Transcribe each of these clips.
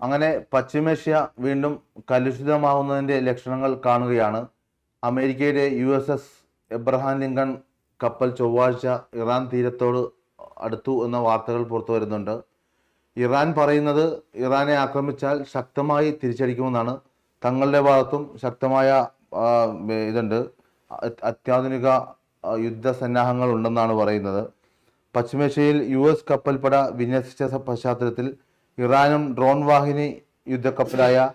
അങ്ങനെ പശ്ചിമേഷ്യ വീണ്ടും കലുഷിതമാവുന്നതിന്റെ ലക്ഷണങ്ങൾ കാണുകയാണ്. അമേരിക്കയുടെ U S S Abraham Lincoln കപ്പൽ ചൊവ്വാഴ്ച ഇറാൻ തീരത്തോട് അടുത്തു എന്ന വാർത്തകൾ പുറത്തു വരുന്നുണ്ട്. ഇറാൻ പറയുന്നത് ഇറാനെ ആക്രമിച്ചാൽ ശക്തമായി തിരിച്ചടിക്കുമെന്നാണ്. തങ്ങളുടെ ഭാഗത്തും ശക്തമായ ഇതുണ്ട്. അത്യാധുനിക യുദ്ധ സന്നാഹങ്ങൾ ഉണ്ടെന്നാണ് പറയുന്നത്. പശ്ചിമേഷ്യയിൽ യു എസ് കപ്പൽപ്പട വിന്യസിച്ച പശ്ചാത്തലത്തിൽ ഇറാനും ഡ്രോൺ വാഹിനി യുദ്ധക്കപ്പലായ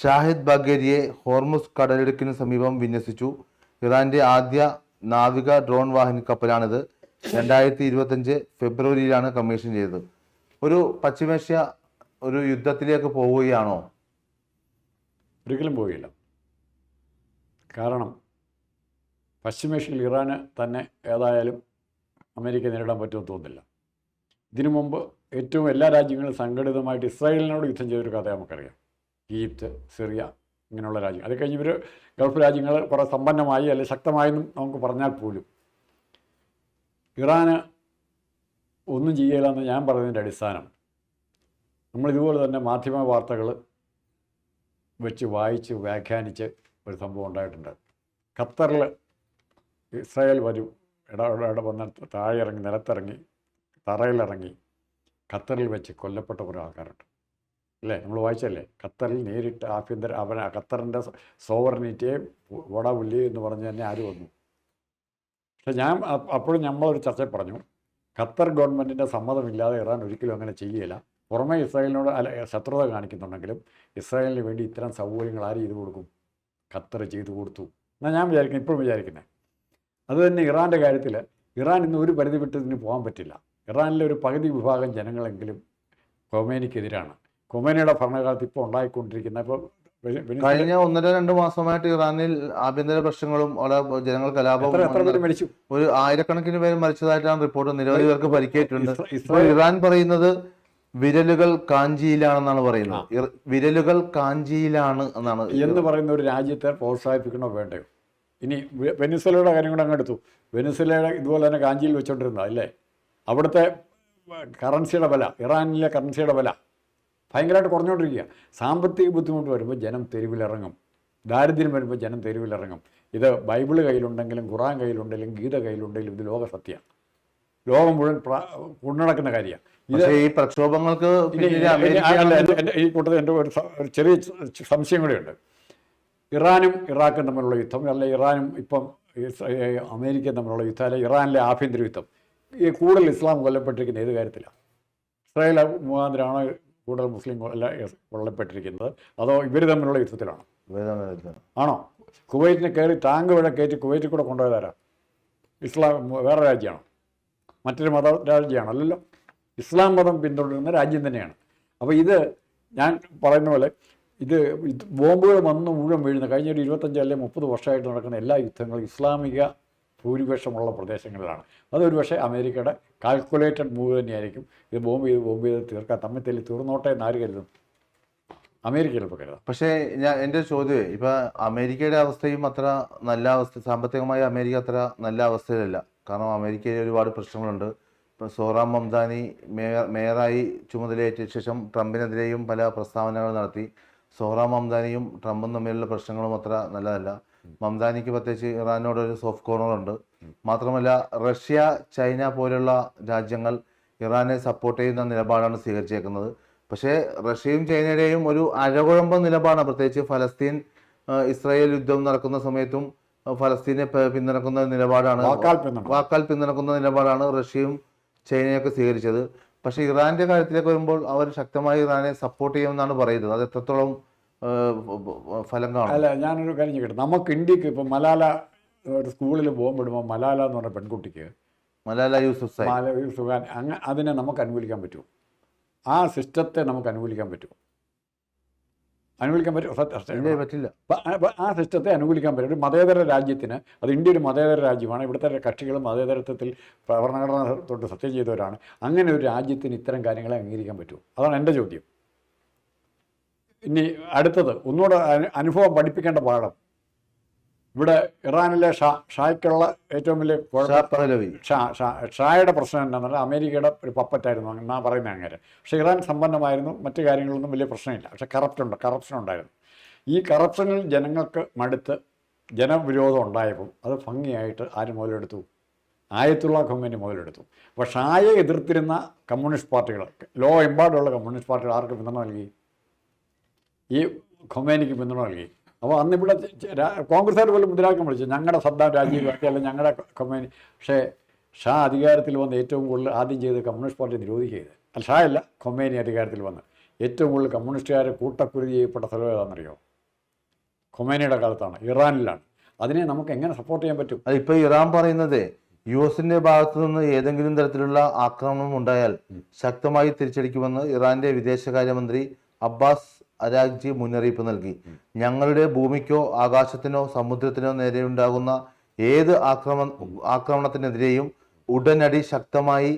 ഷാഹിദ് ബഗേരിയെ ഹോർമുസ് കടലിടുക്കിന് സമീപം വിന്യസിച്ചു. ഇറാന്റെ ആദ്യ നാവിക ഡ്രോൺ വാഹിനി കപ്പലാണിത്. രണ്ടായിരത്തി ഇരുപത്തഞ്ച് ഫെബ്രുവരിയിലാണ് കമ്മീഷൻ ചെയ്തത്. ഒരു പശ്ചിമേഷ്യ ഒരു യുദ്ധത്തിലേക്ക് പോവുകയാണോ? ഒരിക്കലും പോവുകയില്ല. കാരണം പശ്ചിമേഷ്യയിൽ ഇറാന് തന്നെ ഏതായാലും അമേരിക്ക നേരിടാൻ പറ്റുമെന്ന് തോന്നുന്നില്ല. ഇതിനു മുമ്പ് ഏറ്റവും എല്ലാ രാജ്യങ്ങളും സംഘടിതമായിട്ട് ഇസ്രായേലിനോട് യുദ്ധം ചെയ്തൊരു കഥ നമുക്കറിയാം. ഈജിപ്ത് സിറിയ ഇങ്ങനെയുള്ള രാജ്യം അത് കഴിഞ്ഞ് ഇവർ ഗൾഫ് രാജ്യങ്ങൾ കുറേ സമ്പന്നമായി അല്ലെ ശക്തമായെന്നും നമുക്ക് പറഞ്ഞാൽ പോലും. ഇറാന് ഒന്നും ചെയ്യില്ല എന്ന് ഞാൻ പറഞ്ഞതിന്റെ അടിസ്ഥാനം നമ്മളിതുപോലെ തന്നെ മാധ്യമ വാർത്തകൾ വെച്ച് വായിച്ച് വ്യാഖ്യാനിച്ച് ഒരു സംഭവം ഉണ്ടായിട്ടുണ്ട്. ഖത്തറിൽ ഇസ്രായേൽ വരും. ഇട ഇട വന്ന് താഴെ ഇറങ്ങി നിലത്തിറങ്ങി തറയിലിറങ്ങി. ഖത്തറിൽ വെച്ച് കൊല്ലപ്പെട്ട കുറേ ആൾക്കാരുണ്ട്. അല്ലേ നമ്മൾ വായിച്ചല്ലേ? ഖത്തറിൽ നേരിട്ട് ആഭ്യന്തര അവൻ ഖത്തറിന്റെ സോവറിനിറ്റിയെ വടവുല്ലി എന്ന് പറഞ്ഞ് തന്നെ ആര് വന്നു? പക്ഷെ ഞാൻ അപ്പോഴും നമ്മളൊരു ചർച്ച പറഞ്ഞു ഖത്തർ ഗവൺമെന്റിന്റെ സമ്മതമില്ലാതെ ഇറാൻ ഒരിക്കലും അങ്ങനെ ചെയ്യില്ല പുറമേ ഇസ്രായേലിനോട് അല്ല ശത്രുത കാണിക്കുന്നുണ്ടെങ്കിലും ഇസ്രായേലിന് വേണ്ടി ഇത്തരം സൗകര്യങ്ങൾ ആര് ചെയ്തു കൊടുക്കും? ഖത്തർ ചെയ്തു കൊടുത്തു. എന്നാൽ ഞാൻ വിചാരിക്കുന്നത് ഇപ്പോഴും വിചാരിക്കുന്നത് അതുതന്നെ ഇറാന്റെ കാര്യത്തിൽ ഇറാൻ ഇന്ന് ഒരു പരിധി വിട്ട് ഇതിന് പോകാൻ പറ്റില്ല. ഇറാനിലെ ഒരു പകുതി വിഭാഗം ജനങ്ങളെങ്കിലും കൊമേനിക്കെതിരാണ് കൊമേനിയുടെ ഭരണകാലത്ത് ഇപ്പോൾ ഉണ്ടായിക്കൊണ്ടിരിക്കുന്ന ഇപ്പോൾ കഴിഞ്ഞ ഒന്നര രണ്ട് മാസമായിട്ട് ഇറാനിൽ ആഭ്യന്തര പ്രശ്നങ്ങളും അവിടെ ജനങ്ങൾ മരിച്ചു? ഒരു ആയിരക്കണക്കിന് പേര് മരിച്ചതായിട്ടാണ് റിപ്പോർട്ട് നിരവധി പേർക്ക് പരിക്കേറ്റിട്ടുണ്ട്. ഇറാൻ പറയുന്നത് വിരലുകൾ കാഞ്ചിയിലാണെന്നാണ് പറയുന്നത്. വിരലുകൾ കാഞ്ചിയിലാണ് എന്നാണ് എന്ന് പറയുന്ന ഒരു രാജ്യത്തെ പ്രോത്സാഹിപ്പിക്കണോ വേണ്ടയോ? ഇനി വെനിസലയുടെ കാര്യം കൂടെ അങ്ങ് എടുത്തു. വെനിസ്വലയുടെ ഇതുപോലെ തന്നെ കാഞ്ചിയിൽ വെച്ചോണ്ടിരുന്ന അല്ലേ? അവിടുത്തെ കറൻസിയുടെ വില ഇറാനിലെ കറൻസിയുടെ വില ഭയങ്കരമായിട്ട് കുറഞ്ഞുകൊണ്ടിരിക്കുക സാമ്പത്തിക ബുദ്ധിമുട്ട് വരുമ്പോൾ ജനം തെരുവിലിറങ്ങും. ദാരിദ്ര്യം വരുമ്പോൾ ജനം തെരുവിലിറങ്ങും. ഇത് ബൈബിൾ കയ്യിലുണ്ടെങ്കിലും ഖുറാൻ കയ്യിലുണ്ടെങ്കിലും ഗീത കയ്യിലുണ്ടെങ്കിലും ഇത് ലോക സത്യമാണ് ലോകം മുഴുവൻ കൊണ്ടുനടക്കുന്ന കാര്യമാണ്. ഇത് ഈ പ്രക്ഷോഭങ്ങൾക്ക് ഈ കൂട്ടത്തിൽ എന്റെ ഒരു ചെറിയ സംശയം കൂടെയുണ്ട്. ഇറാനും ഇറാഖും തമ്മിലുള്ള യുദ്ധം അല്ലെ ഇറാനും ഇപ്പം അമേരിക്കയും തമ്മിലുള്ള യുദ്ധം അല്ലെ ഇറാനിലെ ആഭ്യന്തര യുദ്ധം ഈ കൂടുതൽ ഇസ്ലാം കൊല്ലപ്പെട്ടിരിക്കുന്ന ഏത് കാര്യത്തിലാണ്? ഇസ്രായേൽ മുഖാന്തരമാണോ കൂടുതൽ മുസ്ലിം കൊല്ല കൊല്ലപ്പെട്ടിരിക്കുന്നത്? അതോ ഇവർ തമ്മിലുള്ള യുദ്ധത്തിലാണോ? ആണോ? കുവൈറ്റിനെ കയറി ടാങ്ക് വഴി കയറ്റി കുവൈറ്റിൽ കൂടെ കൊണ്ടുപോയതാരാ ഇസ്ലാം വേറെ രാജ്യമാണോ? മറ്റൊരു മത രാജ്യമാണോ? അല്ലല്ലോ. ഇസ്ലാം മതം പിന്തുടരുന്ന രാജ്യം തന്നെയാണ്. അപ്പോൾ ഇത് ഞാൻ പറയുന്ന പോലെ ഇത് ഇത് ബോംബുകൾ വന്ന് മുഴുവൻ വീഴുന്ന കഴിഞ്ഞ ഒരു ഇരുപത്തഞ്ച് അല്ലെങ്കിൽ മുപ്പത് വർഷമായിട്ട് നടക്കുന്ന എല്ലാ യുദ്ധങ്ങളും ഇസ്ലാമിക ഭൂരിപക്ഷമുള്ള പ്രദേശങ്ങളിലാണ്. അതൊരു പക്ഷേ അമേരിക്കയുടെ കാൽക്കുലേറ്റഡ് മൂവ് തന്നെയായിരിക്കും. ഇത് ബോംബ് ചെയ്ത് ബോംബ് ചെയ്ത് തീർക്കാൻ തമ്മിൽ തെല്ലി തീർന്നോട്ടെ എന്നാര് കരുതും? അമേരിക്ക ചിലപ്പോൾ കരുതാം. പക്ഷേ ഞാൻ എന്റെ ചോദ്യമേ ഇപ്പം അമേരിക്കയുടെ അവസ്ഥയും അത്ര നല്ല അവസ്ഥ സാമ്പത്തികമായി അമേരിക്ക അത്ര നല്ല അവസ്ഥയിലല്ല. കാരണം അമേരിക്കയിൽ ഒരുപാട് പ്രശ്നങ്ങളുണ്ട്. ഇപ്പം സോറാം മംദാനി മേയർ മേയറായി ചുമതലയേറ്റ ശേഷം ട്രംപിനെതിരെയും പല പ്രസ്താവനകൾ നടത്തി. സോറാം മംദാനിയും ട്രംപും തമ്മിലുള്ള പ്രശ്നങ്ങളും അത്ര നല്ലതല്ല. മംദാനിക്ക് പ്രത്യേകിച്ച് ഇറാനോട് ഒരു സോഫ്റ്റ് കോർണർ ഉണ്ട്. മാത്രമല്ല റഷ്യ ചൈന പോലുള്ള രാജ്യങ്ങൾ ഇറാനെ സപ്പോർട്ട് ചെയ്യുന്ന നിലപാടാണ് സ്വീകരിച്ചേക്കുന്നത്. പക്ഷേ റഷ്യയും ചൈനയുടെയും ഒരു അഴകുഴമ്പ നിലപാടാണ്. പ്രത്യേകിച്ച് ഫലസ്തീൻ ഇസ്രായേൽ യുദ്ധം നടക്കുന്ന സമയത്തും ഫലസ്തീനെ പിന്തുണക്കുന്ന നിലപാടാണ്. വാക്കാൽ പിന്തുണക്കുന്ന നിലപാടാണ് റഷ്യയും ചൈനയൊക്കെ സ്വീകരിച്ചത്. പക്ഷേ ഇറാന്റെ കാര്യത്തിലേക്ക് വരുമ്പോൾ അവർ ശക്തമായി ഇറാനെ സപ്പോർട്ട് ചെയ്യുമെന്നാണ് പറയുന്നത്. അത് എത്രത്തോളം ഫലം കാണും. അല്ല ഞാനൊരു കാര്യം ചോദിക്കട്ടെ. നമുക്ക് ഇന്ത്യയ്ക്ക് ഇപ്പം മലാല ഒരു സ്കൂളിൽ പോകാൻ ബോംബിടുമ്പോൾ മലാല എന്ന് പറഞ്ഞ പെൺകുട്ടിക്ക് മലാല യൂസുഫ് മലാല യൂസുഫ് അങ്ങ് അതിനെ നമുക്ക് അനുകൂലിക്കാൻ പറ്റും ആ സിസ്റ്റത്തെ നമുക്ക് അനുകൂലിക്കാൻ പറ്റും അനുകൂലിക്കാൻ പറ്റും പറ്റില്ല. ആ- ആ സിസ്റ്റത്തെ അനുകൂലിക്കാൻ പറ്റും. ഒരു മതേതര രാജ്യത്തിന് അത് ഇന്ത്യ ഒരു മതേതര രാജ്യമാണ്. ഇവിടുത്തെ കക്ഷികൾ മതേതരത്വത്തിൽ ഭരണഘടന തൊട്ട് സത്യം ചെയ്തവരാണ്. അങ്ങനെ ഒരു രാജ്യത്തിന് ഇത്തരം കാര്യങ്ങളെ അംഗീകരിക്കാൻ പറ്റുമോ? അതാണ് എന്റെ ചോദ്യം. ഇനി അടുത്തത് ഒന്നുകൂടെ അനുഭവം പഠിപ്പിക്കേണ്ട പാഠം. ഇവിടെ ഇറാനിലെ ഷാ ഷായ്ക്കുള്ള ഏറ്റവും വലിയ ഷാ ഷായുടെ പ്രശ്നം എന്താണെന്ന് പറഞ്ഞാൽ അമേരിക്കയുടെ ഒരു പപ്പറ്റായിരുന്നു എന്നാ പറയുന്നത് അങ്ങനെ. പക്ഷേ ഇറാൻ സമ്പന്നമായിരുന്നു മറ്റു കാര്യങ്ങളൊന്നും വലിയ പ്രശ്നമില്ല. പക്ഷേ കറപ്റ്റ് ഉണ്ട് കറപ്ഷൻ ഉണ്ടായിരുന്നു. ഈ കറപ്ഷനിൽ ജനങ്ങൾക്ക് മടുത്ത് ജനവിരോധം ഉണ്ടായപ്പോൾ അത് ഭംഗിയായിട്ട് ആര് മുതലെടുത്തു? ആയത്തുള്ള കമ്പനി മുതലെടുത്തു. അപ്പോൾ ഷായെ എതിർത്തിരുന്ന കമ്മ്യൂണിസ്റ്റ് പാർട്ടികൾ ലോ എമ്പാടുള്ള കമ്മ്യൂണിസ്റ്റ് പാർട്ടികൾ ആർക്ക് പിന്തുണ നൽകി? ഈ ഖൊമേനിക്ക് പിന്തുണ നൽകി. അപ്പോൾ അന്ന് ഇവിടെ കോൺഗ്രസ്സുകാർ പോലും മുദ്രാക്കം വിളിച്ചു. ഞങ്ങളുടെ സദ്ദാം രാജീവ് ഗാന്ധി അല്ലെങ്കിൽ ഞങ്ങളുടെ ഖൊമേനി പക്ഷേ ഷാ അധികാരത്തിൽ വന്ന് ഏറ്റവും കൂടുതൽ ആദ്യം ചെയ്ത് കമ്മ്യൂണിസ്റ്റ് പാർട്ടി നിരോധിക്കുകയത് അല്ല ഷാ അല്ല ഖൊമേനി അധികാരത്തിൽ വന്ന്. ഏറ്റവും കൂടുതൽ കമ്മ്യൂണിസ്റ്റുകാരെ കൂട്ടക്കുരുതി ചെയ്യപ്പെട്ട സ്ഥലം ഏതാണെന്നറിയോ? ഖൊമേനിയുടെ കാലത്താണ്. ഇറാനിലാണ്. അതിനെ നമുക്ക് എങ്ങനെ സപ്പോർട്ട് ചെയ്യാൻ പറ്റും? അതിപ്പോൾ ഇറാൻ പറയുന്നത് യു എസിന്റെ ഭാഗത്തു നിന്ന് ഏതെങ്കിലും തരത്തിലുള്ള ആക്രമണം ഉണ്ടായാൽ ശക്തമായി തിരിച്ചടിക്കുമെന്ന് ഇറാന്റെ വിദേശകാര്യമന്ത്രി അബ്ബാസ് അരാഗ്ജി മുന്നറിയിപ്പ് നൽകി. ഞങ്ങളുടെ ഭൂമിക്കോ ആകാശത്തിനോ സമുദ്രത്തിനോ നേരെ ഉണ്ടാകുന്ന ഏത് ആക്രമ ആക്രമണത്തിനെതിരെയും ഉടനടി ശക്തമായി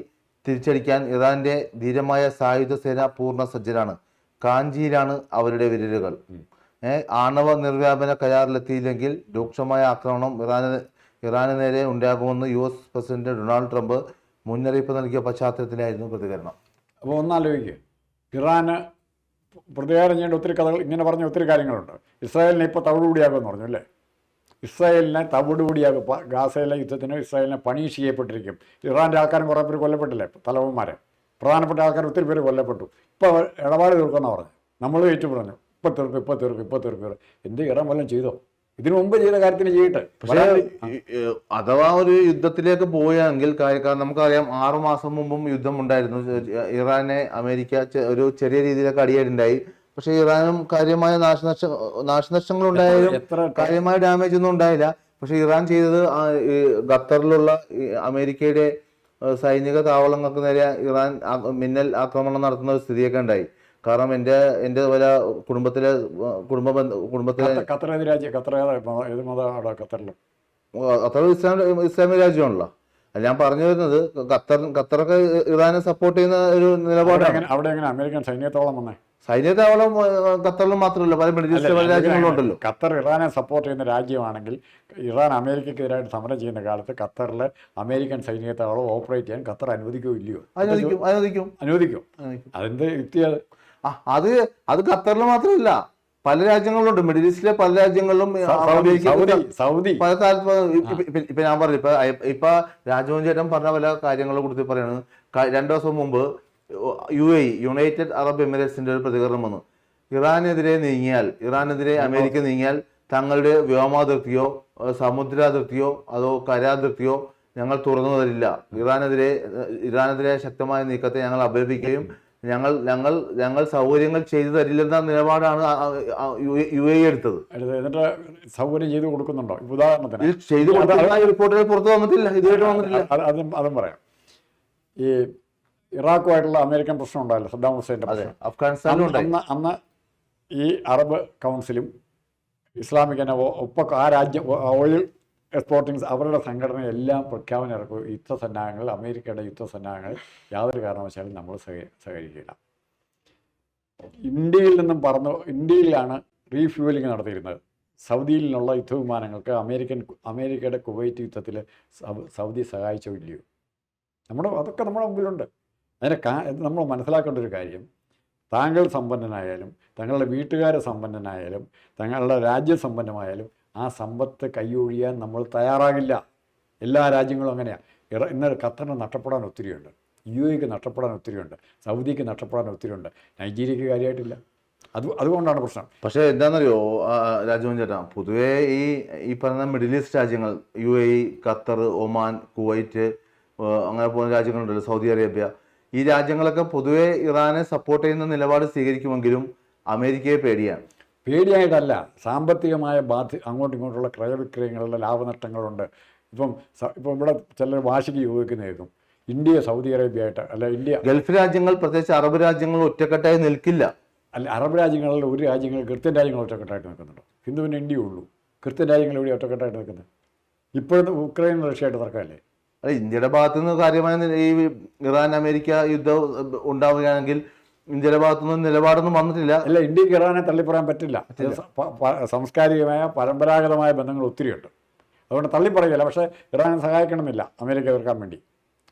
തിരിച്ചടിക്കാൻ ഇറാന്റെ ധീരമായ സായുധ സേന പൂർണ സജ്ജരാണ്. കാഞ്ചിയിലാണ് അവരുടെ വിരലുകൾ. ആണവ നിർവ്യാപന കരാറിലെത്തിയില്ലെങ്കിൽ രൂക്ഷമായ ആക്രമണം ഇറാന് ഇറാന് നേരെ ഉണ്ടാകുമെന്ന് U S president Donald Trump മുന്നറിയിപ്പ് നൽകിയ പശ്ചാത്തലത്തിലായിരുന്നു പ്രതികരണം. അപ്പോൾ ഒന്നാലോചിക്കുക ഇറാന് പ്രതികാരം ചെയ്യേണ്ട ഒത്തിരി കഥകൾ ഇങ്ങനെ പറഞ്ഞ ഒത്തിരി കാര്യങ്ങളുണ്ട്. ഇസ്രായേലിനെ ഇപ്പോൾ തവിടുകൂടിയാക്കുമെന്ന് പറഞ്ഞു അല്ലേ? ഇസ്രായേലിനെ തവിടുകൂടിയാക്കും. ഇപ്പോൾ ഗാസയിലെ യുദ്ധത്തിന് ഇസ്രായേലിനെ പണീഷ് ചെയ്യപ്പെട്ടിരിക്കും. ഇറാന്റെ ആൾക്കാരും കുറേ പേര് കൊല്ലപ്പെട്ടില്ലേ? തലവന്മാരെ. പ്രധാനപ്പെട്ട ആൾക്കാർ ഒത്തിരി പേര് കൊല്ലപ്പെട്ടു. ഇപ്പോൾ ഇടപാട് തീർക്കുമെന്നാണ് പറഞ്ഞു നമ്മൾ ഏറ്റു പറഞ്ഞു. ഇപ്പോൾ തീർക്കും ഇപ്പോൾ തീർക്കും ഇപ്പോൾ തീർക്കും. എന്ത് ഇറാൻ വല്ലതും ചെയ്തോ? ഇതിനു മുമ്പ് ചെയ്ത കാര്യത്തിന് ചെയ്യട്ടെ. പക്ഷേ അഥവാ ഒരു യുദ്ധത്തിലേക്ക് പോവുകയാണെങ്കിൽ കാര്യക്കാർ കാരണം നമുക്കറിയാം ആറു മാസം മുമ്പും യുദ്ധം ഉണ്ടായിരുന്നു. ഇറാനെ അമേരിക്ക ഒരു ചെറിയ രീതിയിലൊക്കെ അടിയേടുണ്ടായി പക്ഷെ ഇറാനും കാര്യമായ നാശനഷ്ട നാശനഷ്ടങ്ങൾ ഉണ്ടായാലും കാര്യമായ ഡാമേജ് ഒന്നും ഉണ്ടായില്ല. പക്ഷെ ഇറാൻ ചെയ്തത് ഖത്തറിലുള്ള അമേരിക്കയുടെ സൈനിക താവളങ്ങൾക്ക് നേരെ ഇറാൻ മിന്നൽ ആക്രമണം നടത്തുന്ന ഒരു സ്ഥിതിയൊക്കെ ഉണ്ടായി. കാരണം എന്റെ എന്റെ പോലെ കുടുംബത്തിലെ കുടുംബ ബന്ധ കുടുംബത്തിലെ ഖത്തർ- ഇസ്ലാമിക ഏത് രാജ്യം ഖത്തർ ഏതാ മത- ഏത് മതമാണ് ഖത്തറിൽ ഖത്തർ ഇസ്ലാം ഇസ്ലാമിക രാജ്യമാണല്ലോ. അല്ല ഞാൻ പറഞ്ഞു വരുന്നത് ഖത്തർ ഖത്തറൊക്കെ ഇറാനെ സപ്പോർട്ട് ചെയ്യുന്ന ഒരു നിലപാടാണ്. അവിടെ എങ്ങനെ അമേരിക്കൻ സൈന്യത്തോളം വന്നേ? സൈന്യത്തോളം ഖത്തറിലും മാത്രമല്ല പല മിഡിൽ ഈസ്റ്റ് പല രാജ്യങ്ങളും ഉണ്ടല്ലോ. ഖത്തർ ഇറാനെ സപ്പോർട്ട് ചെയ്യുന്ന രാജ്യമാണെങ്കിൽ ഇറാൻ അമേരിക്കക്കെതിരായിട്ട് സമരം ചെയ്യുന്ന കാലത്ത് ഖത്തറിലെ അമേരിക്കൻ സൈന്യത്തോളം ഓപ്പറേറ്റ് ചെയ്യാൻ ഖത്തർ അനുവദിക്കുകയോ ഇല്ലയോ? അനുവദിക്കും. അനുവദിക്കും. അനുവദിക്കും. അതെന്ത് യുക്തിയാണ്? അത് അത് ഖത്തറിൽ മാത്രമല്ല പല രാജ്യങ്ങളിലുണ്ട്. മിഡിൽ ഈസ്റ്റിലെ പല രാജ്യങ്ങളിലും സൗദി പല കാലത്ത് ഇപ്പൊ- ഞാൻ പറഞ്ഞു ഇപ്പൊ ഇപ്പൊ രാജഭവൻ ചേട്ടൻ പറഞ്ഞ പല കാര്യങ്ങളെ കുറിച്ച് പറയാണ്. രണ്ടു ദിവസം മുമ്പ് യു എ യുണൈറ്റഡ് അറബ് എമിറേറ്റ്സിന്റെ ഒരു പ്രതികരണം വന്നു. ഇറാനെതിരെ നീങ്ങിയാൽ ഇറാനെതിരെ അമേരിക്ക നീങ്ങിയാൽ തങ്ങളുടെ വ്യോമാതിർത്തിയോ സമുദ്രാതിർത്തിയോ അതോ കരാതിർത്തിയോ ഞങ്ങൾ തുറന്നു തരില്ല. ഇറാനെതിരെ ഇറാനെതിരെ ശക്തമായ നീക്കത്തെ ഞങ്ങൾ അപലപിക്കുകയും ഞങ്ങൾ ഞങ്ങൾ ഞങ്ങൾ സൗകര്യങ്ങൾ ചെയ്തു തരില്ലെന്ന നിലപാടാണ് യു- എ എടുത്തത്. എന്നിട്ട് സൗകര്യം ചെയ്തു കൊടുക്കുന്നുണ്ടോ? ഉദാഹരണത്തിന്. ഇത് ചെയ്തു കൊടുക്കുന്ന റിപ്പോർട്ടുകൾ പുറത്തു വന്നിട്ടില്ല ഇതുവരെ വന്നിട്ടില്ല. അത് അതും പറയാം. ഈ ഇറാഖുമായിട്ടുള്ള അമേരിക്കൻ പ്രശ്നം ഉണ്ടായല്ലോ സദ്ദാം ഹുസൈന്റെ പ്രശ്നം. അഫ്ഗാനിസ്ഥാനിലും അന്ന് അന്ന് ഈ അറബ് കൗൺസിലും ഇസ്ലാമിക് നവോ ഒപ്പ ആ രാജ്യം ഓയിൽ എക്സ്പോർട്ടിങ്സ് അവരുടെ സംഘടന എല്ലാം പ്രഖ്യാപനം ഇറക്കും. യുദ്ധസന്നാഹങ്ങൾ അമേരിക്കയുടെ യുദ്ധസന്നാഹങ്ങൾ യാതൊരു കാരണവശാലും നമ്മൾ സഹ സഹകരിക്കില്ല ഇന്ത്യയിൽ നിന്നും പറന്നു ഇന്ത്യയിലാണ് റീഫ്യൂവലിംഗ് നടത്തിയിരുന്നത്. സൗദിയിൽ നിന്നുള്ള യുദ്ധവിമാനങ്ങൾക്ക് അമേരിക്കൻ അമേരിക്കയുടെ കുവൈറ്റ് യുദ്ധത്തിൽ സൗദി സഹായിച്ചോ ഇല്ലയോ നമ്മുടെ അതൊക്കെ നമ്മുടെ മുമ്പിലുണ്ട്. അതിനെ കാ നമ്മൾ മനസ്സിലാക്കേണ്ട ഒരു കാര്യം. താങ്കൾ സമ്പന്നനായാലും തങ്ങളുടെ വീട്ടുകാരെ സമ്പന്നനായാലും തങ്ങളുടെ രാജ്യം സമ്പന്നമായാലും ആ സമ്പത്ത് കൈയൊഴിയാൻ നമ്മൾ തയ്യാറാകില്ല. എല്ലാ രാജ്യങ്ങളും അങ്ങനെയാണ് ഇന്ന് ഖത്തറിന് നഷ്ടപ്പെടാൻ ഒത്തിരിയുണ്ട്. യു എക്ക് നഷ്ടപ്പെടാൻ ഒത്തിരിയുണ്ട്. സൗദിക്ക് നഷ്ടപ്പെടാൻ ഒത്തിരിയുണ്ട്. നൈജീരിയക്ക് കാര്യമായിട്ടില്ല. അത് അതുകൊണ്ടാണ് പ്രശ്നം. പക്ഷേ എന്താണെന്നറിയോ രാജമോഹൻ ചേട്ടാ പൊതുവേ ഈ ഈ പറയുന്ന മിഡിൽ ഈസ്റ്റ് രാജ്യങ്ങൾ U A Qatar Oman Kuwait അങ്ങനെ പോകുന്ന രാജ്യങ്ങളുണ്ടല്ലോ സൗദി അറേബ്യ ഈ രാജ്യങ്ങളൊക്കെ പൊതുവേ ഇറാനെ സപ്പോർട്ട് ചെയ്യുന്ന നിലപാട് സ്വീകരിക്കുമെങ്കിലും അമേരിക്കയെ പേടിയാണ്. പേടിയായിട്ടല്ല സാമ്പത്തികമായ ബാധ്യ അങ്ങോട്ടും ഇങ്ങോട്ടുള്ള ക്രയവിക്രയങ്ങളുള്ള ലാഭനഷ്ടങ്ങളുണ്ട്. ഇപ്പം ഇപ്പം ഇവിടെ ചിലർ വാശിക്ക് യോജിക്കുന്നതായിരിക്കും. ഇന്ത്യ സൗദി അറേബ്യ ആയിട്ട് അല്ല ഇന്ത്യ ഗൾഫ് രാജ്യങ്ങൾ പ്രത്യേകിച്ച് അറബ് രാജ്യങ്ങൾ ഒറ്റക്കെട്ടായി നിൽക്കില്ല. അല്ല അറബ് രാജ്യങ്ങളിൽ ഒരു രാജ്യങ്ങൾ ക്രിസ്ത്യൻ രാജ്യങ്ങൾ ഒറ്റക്കെട്ടായിട്ട് നിൽക്കുന്നുണ്ട്. ഹിന്ദുവിന് ഇന്ത്യ ഉള്ളൂ. ക്രിസ്ത്യൻ രാജ്യങ്ങൾ ഇവിടെ ഒറ്റക്കെട്ടായിട്ട് നിൽക്കുന്നത് ഇപ്പോഴത്തെ ഉക്രൈൻ റഷ്യയായിട്ട് തർക്കമല്ലേ? അല്ല ഇന്ത്യയുടെ ഭാഗത്തുനിന്ന് കാര്യമായ ഈ ഇറാൻ അമേരിക്ക യുദ്ധം ഉണ്ടാവുകയാണെങ്കിൽ ഇന്ത്യയുടെ ഭാഗത്തുനിന്ന് നിലപാടൊന്നും വന്നിട്ടില്ല. അല്ല ഇന്ത്യയ്ക്ക് ഇറാനെ തള്ളിപ്പറയാൻ പറ്റില്ല. സാംസ്കാരികമായ പരമ്പരാഗതമായ ബന്ധങ്ങൾ ഒത്തിരിയുണ്ട്. അതുകൊണ്ട് തള്ളിപ്പറയില്ല പക്ഷേ ഇറാനെ സഹായിക്കണമെന്നില്ല അമേരിക്ക എതിർക്കാൻ വേണ്ടി.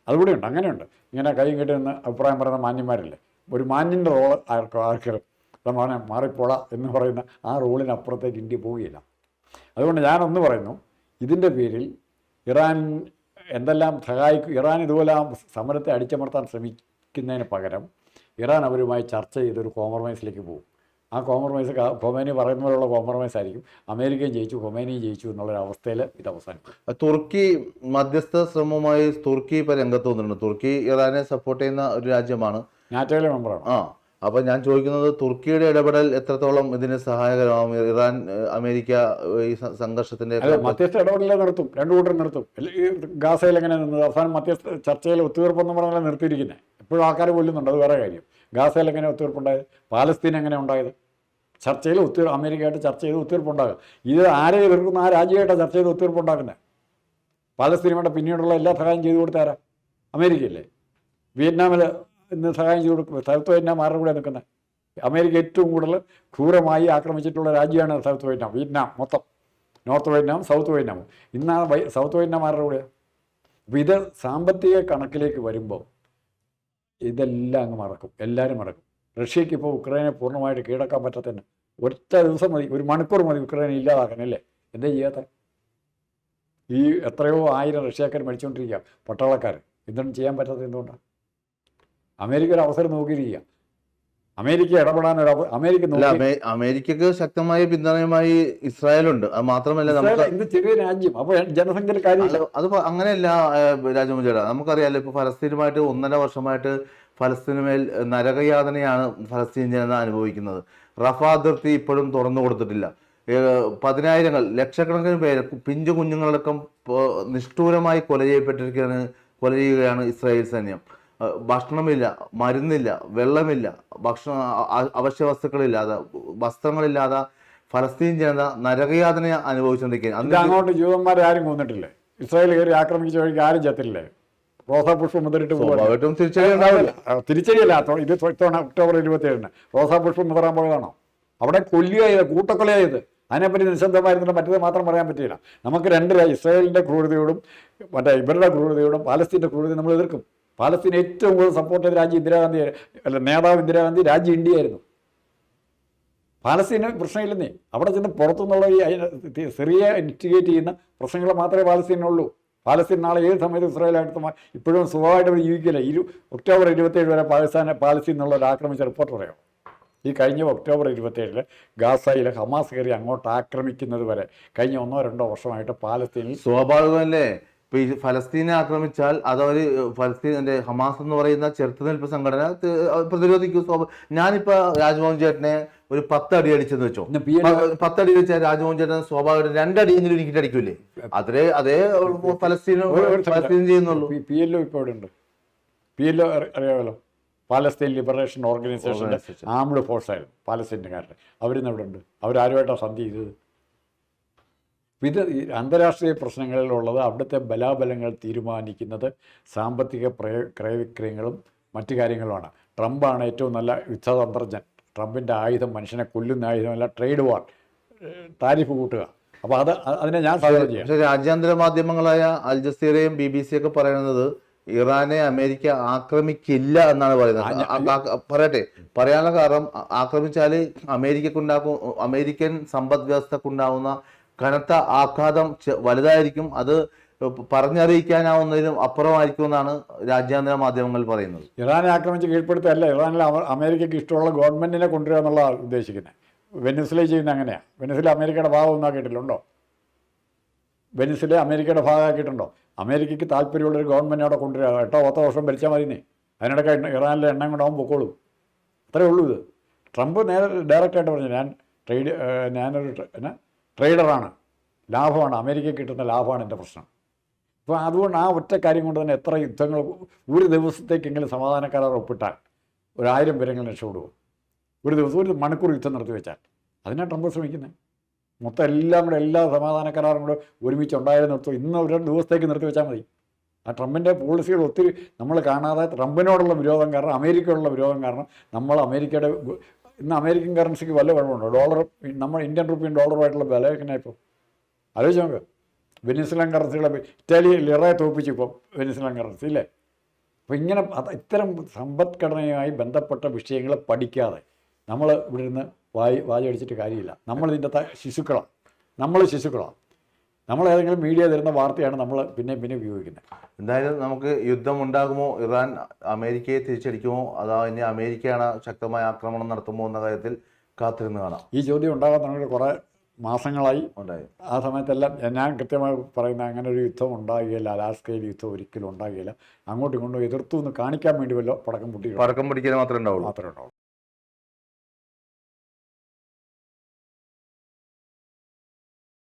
അതുകൂടിയുണ്ട് അങ്ങനെയുണ്ട്. ഇങ്ങനെ കൈയും കെട്ടി നിന്ന് അഭിപ്രായം പറയുന്ന മാന്യന്മാരില്ലേ? ഒരു മാന്യന്റെ റോൾ ആർക്കും ആർക്കും നമ്മളെ മാറിപ്പോള എന്ന് പറയുന്ന ആ റോളിനപ്പുറത്തേക്ക് ഇന്ത്യ പോവുകയില്ല. അതുകൊണ്ട് ഞാനൊന്ന് പറയുന്നു ഇതിന്റെ പേരിൽ ഇറാൻ എന്തെല്ലാം സഹായിക്കും ഇറാൻ ഇതുപോലെ ആ സമരത്തെ അടിച്ചമർത്താൻ ശ്രമിക്കുന്നതിന് പകരം ഇറാൻ അവരുമായി ചർച്ച ചെയ്തൊരു കോംപ്രമൈസിലേക്ക് പോകും. ആ കോംപ്രമൈസ് ക- ഖൊമേനി പറയുന്ന കോംപ്രമൈസ് ആയിരിക്കും. അമേരിക്കയും ജയിച്ചു ഖൊമേനിയും ജയിച്ചു എന്നുള്ള അവസ്ഥയിൽ ഇത് അവസാനിക്കും തുർക്കി മധ്യസ്ഥ ശ്രമവുമായി തുർക്കി ഇപ്പോൾ രംഗത്ത് വന്നിട്ടുണ്ട്. തുർക്കി ഇറാനെ സപ്പോർട്ട് ചെയ്യുന്ന ഒരു രാജ്യമാണ്. നാറ്റോയിലെ മെമ്പറാണ് ആ അപ്പോൾ ഞാൻ ചോദിക്കുന്നത് തുർക്കിയുടെ ഇടപെടൽ എത്രത്തോളം ഇതിന് സഹായകരമാകും ഇറാൻ അമേരിക്ക ഈ സംഘർഷത്തിന്റെ മധ്യസ്ഥ ഇടപെടലിൽ നടത്തും രണ്ടു കൂട്ടരും നടത്തും ഗാസയിൽ എങ്ങനെ നിന്നത് അവസാനം മധ്യസ്ഥ ചർച്ചയിൽ ഒത്തുതീർപ്പെന്ന് പറഞ്ഞാൽ നിർത്തിയിരിക്കുന്നത് എപ്പോഴും ആൾക്കാർ കൊല്ലുന്നുണ്ട്. അത് വേറെ കാര്യം. ഗാസയിൽ എങ്ങനെ ഒത്തുതീർപ്പുണ്ടായത്? പാലസ്തീൻ എങ്ങനെ ഉണ്ടായത്? ചർച്ചയിൽ ഒത്തുതീർ അമേരിക്കയായിട്ട് ചർച്ച ചെയ്ത് ഒത്തുതീർപ്പുണ്ടാകുക ഇത് ആരെ എതിർക്കുന്ന ആ രാജ്യമായിട്ടാണ് ചർച്ച ചെയ്ത് ഒത്തുതീർപ്പുണ്ടാക്കുന്നത്? പാലസ്തീന് വേണ്ട പിന്നീടുള്ള എല്ലാ സഹായം ചെയ്തു കൊടുത്താരാ അമേരിക്കയല്ലേ? വിയറ്റ്നാമിൽ ഇന്ന് സഹായം ചെയ്തു കൊടുക്കുന്നത് സൗത്ത് വിയറ്റ്നാം ആരുടെ കൂടെ നിൽക്കുന്നത്? അമേരിക്ക ഏറ്റവും കൂടുതൽ ക്രൂരമായി ആക്രമിച്ചിട്ടുള്ള രാജ്യമാണ് സൗത്ത് വിയറ്റ്നാം. വിയറ്റ്നാം മൊത്തം. നോർത്ത് വിയറ്റ്നാം സൗത്ത് വിയറ്റ്നാം ഇന്നാണ് സൗത്ത് വിയറ്റ്നാം ആരുടെ കൂടെയാണ് അപ്പോൾ ഇത് സാമ്പത്തിക കണക്കിലേക്ക് വരുമ്പോൾ ഇതെല്ലാം അങ്ങ് മറക്കും. എല്ലാവരും മറക്കും. റഷ്യക്ക് ഇപ്പോൾ ഉക്രൈനെ പൂർണമായിട്ട് കീഴടക്കാൻ പറ്റത്തന്നെ ഒറ്റ ദിവസം മതി ഒരു മണിക്കൂർ മതി ഉക്രൈനെ ഇല്ലാതാക്കാനല്ലേ? എന്താ ചെയ്യാത്ത? ഈ എത്രയോ ആയിരം റഷ്യക്കാർ മരിച്ചുകൊണ്ടിരിക്കുക പട്ടാളക്കാർ എന്തുകൊണ്ട് ചെയ്യാൻ പറ്റാത്തത് എന്തുകൊണ്ടാണ് അമേരിക്ക ഒരു അവസരം നോക്കിയിരിക്കുക അമേരിക്ക ഇടപെടാൻ ഒരു അമേരിക്ക അമേരിക്കക്ക് ശക്തമായ പിന്തുണയുമായി ഇസ്രായേലുണ്ട്. അത് മാത്രമല്ല നമുക്ക് ചെറിയ രാജ്യം. അപ്പൊ ജനസംഖ്യയിൽ കാര്യമില്ല. അല്ല, അത് അങ്ങനെയല്ല രാജമുജേട നമുക്കറിയാലോ ഇപ്പൊ ഫലസ്തീനുമായിട്ട് ഒന്നര വർഷമായിട്ട് ഫലസ്തീനുമേൽ നരകയാതനയാണ് ഫലസ്തീൻ ജനത അനുഭവിക്കുന്നത്. റഫ അതിർത്തി ഇപ്പോഴും തുറന്നു കൊടുത്തിട്ടില്ല. പതിനായിരങ്ങൾ ലക്ഷക്കണക്കിന് പേര് പിഞ്ചു കുഞ്ഞുങ്ങളടക്കം നിഷ്ഠൂരമായി കൊല ചെയ്യപ്പെട്ടിരിക്കുകയാണ് കൊല ചെയ്യുകയാണ് ഇസ്രായേൽ സൈന്യം. ഭക്ഷണമില്ല മരുന്നില്ല വെള്ളമില്ല ഭക്ഷണ അവശ്യ വസ്തുക്കളില്ലാതെ വസ്ത്രങ്ങളില്ലാതെ ഫലസ്തീൻ ജനത നരകയാതന അനുഭവിച്ചുകൊണ്ടിരിക്കുകയാണ്. അന്ന് അങ്ങോട്ട് ജൂതന്മാരെ ആരും കൊന്നിട്ടില്ലേ? ഇസ്രായേൽ കയറി ആക്രമിച്ച വഴിക്ക് ആരും ചത്തില്ലേ? റോസാപുഷ്പം മുതലിട്ട് പോകാൻ തിരിച്ചടിയല്ല. ഇത് ഇത്തവണ ഒക്ടോബർ ഇരുപത്തി ഏഴിന് റോസാപുഷ്പം മുതറാൻ പോയതാണോ? അവിടെ കൊല്ലുക ചെയ്ത് കൂട്ടക്കൊല ചെയ്ത് അതിനെപ്പറ്റി നിശബ്ദമായിരുന്നിട്ട് മറ്റേത് മാത്രം പറയാൻ പറ്റില്ല നമുക്ക് രണ്ട് ഇസ്രായേലിന്റെ ഇസ്രായേലിന്റെ ക്രൂരതയോടും മറ്റേ ഇവരുടെ ക്രൂരതയോടും പാലസ്തീന്റെ ക്രൂരതയും നമ്മൾ എതിർക്കും. പാലസ്തീൻ ഏറ്റവും കൂടുതൽ സപ്പോർട്ട് ചെയ്ത രാജ്യം ഇന്ദിരാഗാന്ധി അല്ല നേതാവ് ഇന്ദിരാഗാന്ധി രാജ്യം ഇന്ത്യ ആയിരുന്നു. പാലസ്തീന് പ്രശ്നമില്ലെന്നേ. അവിടെ ചെന്ന് പുറത്തുനിന്നുള്ള ഈ സിറിയ ഇൻസ്റ്റിഗേറ്റ് ചെയ്യുന്ന പ്രശ്നങ്ങൾ മാത്രമേ പാലസ്തീനുള്ളൂ പാലസ്തീൻ നാളെ ഏത് സമയത്ത് ഇസ്രായേലായിട്ട് ഇപ്പോഴും സുഖമായിട്ട് അവർ ജീവിക്കില്ല. ഇരു ഒക്ടോബർ ഇരുപത്തേഴ് വരെ പാകിസ്ഥാനെ പാലസ്തീൻ എന്നുള്ള ഒരു ആക്രമിച്ച റിപ്പോർട്ട് പറയാം. ഈ കഴിഞ്ഞ ഒക്ടോബർ ഇരുപത്തേഴിൽ ഗാസയിലെ ഹമാസ് കയറി അങ്ങോട്ട് ആക്രമിക്കുന്നത് വരെ കഴിഞ്ഞ ഒന്നോ രണ്ടോ വർഷമായിട്ട് പാലസ്തീനിൽ സ്വാഭാവികമല്ലേ ഇപ്പൊ ഈ ഫലസ്തീനെ ആക്രമിച്ചാൽ അതവര് ഫലസ്തീനിന്റെ ഹമാസ് എന്ന് പറയുന്ന ചെറുത്തുനിൽപ്പ് സംഘടന പ്രതിരോധിക്കും. ഞാനിപ്പോ രാജ്മോഹൻ ചേട്ടനെ ഒരു പത്ത് അടി അടിച്ചെന്ന് വെച്ചോ. പത്തടി വെച്ചാൽ രാജ്മോഹൻ ചേട്ടൻ സ്വാഭാവികമായിട്ട് രണ്ടടി എങ്കിലും എനിക്ക് അടിക്കൂലേ അതേ അതേ second. ഫലസ്തീൻ ചെയ്യുന്നുള്ളൂ. പി- എൽ ഒ ഇപ്പോൾ ഇവിടെ ഉണ്ട് പി എൽ ഒ അറിയാമല്ലോ? പാലസ്തീൻ ലിബറേഷൻ ഓർഗനൈസേഷൻ ആമ്പിൾ ആംഡ് ഫോഴ്സ് ആയിരുന്നു. പാലസ്തീൻകാരുടെ അവരിന്ന് അവിടെ ഉണ്ട് അവരാരുമായിട്ടാണ് സന്ധി ചെയ്തത് ഈ അന്താരാഷ്ട്രീയ പ്രശ്നങ്ങളിലുള്ളത് അവിടുത്തെ ബലാബലങ്ങൾ തീരുമാനിക്കുന്നത് സാമ്പത്തിക പ്രയ ക്രയവിക്രയങ്ങളും മറ്റു കാര്യങ്ങളുമാണ്. ട്രംപാണ് ഏറ്റവും നല്ല യുദ്ധതന്ത്രജ്ഞൻ. ട്രംപിന്റെ ആയുധം മനുഷ്യനെ കൊല്ലുന്ന ആയുധമല്ല ട്രേഡ് വാർ. താരിഫ് കൂട്ടുക. അപ്പോൾ അത് അതിനെ ഞാൻ സ്വാഗതം ചെയ്യാം. പക്ഷെ രാജ്യാന്തര മാധ്യമങ്ങളായ അൽ ജസീറയും ബി ബി സി ഒക്കെ പറയുന്നത് ഇറാനെ അമേരിക്ക ആക്രമിക്കില്ല എന്നാണ് പറയുന്നത്. പറയട്ടെ. പറയാനുള്ള കാരണം ആക്രമിച്ചാൽ അമേരിക്കക്കുണ്ടാക്കും അമേരിക്കൻ സമ്പദ് വ്യവസ്ഥക്കുണ്ടാവുന്ന കനത്ത ആഘാതം വലുതായിരിക്കും. അത് പറഞ്ഞറിയിക്കാനാവുന്നതിലും അപ്പുറമായിരിക്കും എന്നാണ് രാജ്യാന്തര മാധ്യമങ്ങൾ പറയുന്നത്. ഇറാനെ ആക്രമിച്ച് കീഴ്പ്പെടുത്തല്ല. ഇറാനിൽ അമേരിക്കയ്ക്ക് ഇഷ്ടമുള്ള ഗവൺമെന്റിനെ കൊണ്ടുവരിക എന്നുള്ളതാണ് ഉദ്ദേശിക്കുന്നത് വെനിസിലെ ചെയ്യുന്ന അങ്ങനെയാ. വെനിസിലെ അമേരിക്കയുടെ ഭാഗം ഒന്നാക്കിയിട്ടില്ലുണ്ടോ വെനിസിലെ അമേരിക്കയുടെ ഭാഗമാക്കിയിട്ടുണ്ടോ അമേരിക്കയ്ക്ക് താല്പര്യമുള്ളൊരു ഗവൺമെന്റ് അവിടെ കൊണ്ടുവരിക എട്ടോ പത്തോ വർഷം ഭരിച്ചാൽ മതിന്നേ അതിനിടയ്ക്ക് ഇറാനിലെ എണ്ണം കൊണ്ടാവും പൊക്കോളൂ. അത്രേ ഉള്ളൂ ഇത്. ട്രംപ് നേരെ ഡയറക്റ്റായിട്ട് പറഞ്ഞു. ഞാൻ ട്രേഡ് ഞാനൊരു എന്നാ? ട്രേഡറാണ്. ലാഭമാണ്. അമേരിക്ക കിട്ടുന്ന ലാഭമാണ് എന്റെ പ്രശ്നം. അപ്പോൾ അതുകൊണ്ട് ആ ഒറ്റ കാര്യം കൊണ്ട് തന്നെ എത്ര യുദ്ധങ്ങൾ ഒരു ദിവസത്തേക്കെങ്കിലും സമാധാന കരാർ ഒപ്പിട്ടാൽ ഒരായിരം പേരെങ്കിലും രക്ഷപ്പെടുമോ ഒരു ദിവസം ഒരു മണിക്കൂർ യുദ്ധം നടത്തി വെച്ചാൽ അതിനാണ് ട്രംപ് ശ്രമിക്കുന്നത് മൊത്തം എല്ലാം കൂടെ എല്ലാ സമാധാന കരാറും കൂടെ ഒരുമിച്ച് ഉണ്ടായിരുന്നു. നിർത്തും ഇന്ന് ഒരു ദിവസത്തേക്ക് നിർത്തി വെച്ചാൽ മതി. ആ ട്രംപിന്റെ പോളിസികൾ ഒത്തിരി നമ്മൾ കാണാതെ ട്രംപിനോടുള്ള വിരോധം കാരണം അമേരിക്കയോടുള്ള വിരോധം കാരണം നമ്മൾ അമേരിക്കയുടെ ഇന്ന് അമേരിക്കൻ കറൻസിക്ക് വല്ല കുഴപ്പമുണ്ടോ? ഡോളർ നമ്മൾ ഇന്ത്യൻ റുപ്പിയും ഡോളറുമായിട്ടുള്ള വില എങ്ങനെ ഇപ്പോൾ ആലോചിച്ച് നോക്ക്. വെനിസ്ലൻ കറൻസികളെ ഇറ്റാലി ലിറയെ തോപ്പിച്ചു ഇപ്പോൾ വെനിസ്ലൻ കറൻസി ഇല്ലേ? അപ്പോൾ ഇങ്ങനെ ഇത്തരം സമ്പദ്ഘടനയുമായി ബന്ധപ്പെട്ട വിഷയങ്ങൾ പഠിക്കാതെ നമ്മൾ ഇവിടെ നിന്ന് വായി വാചടിച്ചിട്ട് കാര്യമില്ല. നമ്മളിതിന്റെ ശിശുക്കളാണ്. നമ്മൾ ശിശുക്കളാണ്. നമ്മൾ ഏതെങ്കിലും മീഡിയ തരുന്ന വാർത്തയാണ് നമ്മൾ പിന്നെ പിന്നെ ഉപയോഗിക്കുന്നത്. എന്തായാലും നമുക്ക് യുദ്ധം ഉണ്ടാകുമോ? ഇറാൻ അമേരിക്കയെ തിരിച്ചടിക്കുമോ? അതോ ഇനി അമേരിക്കയാണ് ശക്തമായ ആക്രമണം നടത്തുമോ എന്ന കാര്യത്തിൽ കാത്തിരുന്ന് കാണാം. ഈ ചോദ്യം ഉണ്ടാകാൻ തുടങ്ങിയിട്ട് കുറേ മാസങ്ങളായി. ഉണ്ടായി. ആ സമയത്തെല്ലാം ഞാൻ കൃത്യമായി പറയുന്ന അങ്ങനെ ഒരു യുദ്ധം ഉണ്ടാകുകയില്ല. അലാസ്കയിൽ യുദ്ധം ഒരിക്കലും ഉണ്ടാകുകയില്ല. അങ്ങോട്ടും ഇങ്ങോട്ടും എതിർത്തു എന്ന് കാണിക്കാൻ വേണ്ടി വല്ലോ പടക്കം പൊട്ടി പടക്കം പൊട്ടിക്കാൻ മാത്രമേ ഉണ്ടാവുള്ളൂ. മാത്രമേ ഉണ്ടാവുള്ളൂ.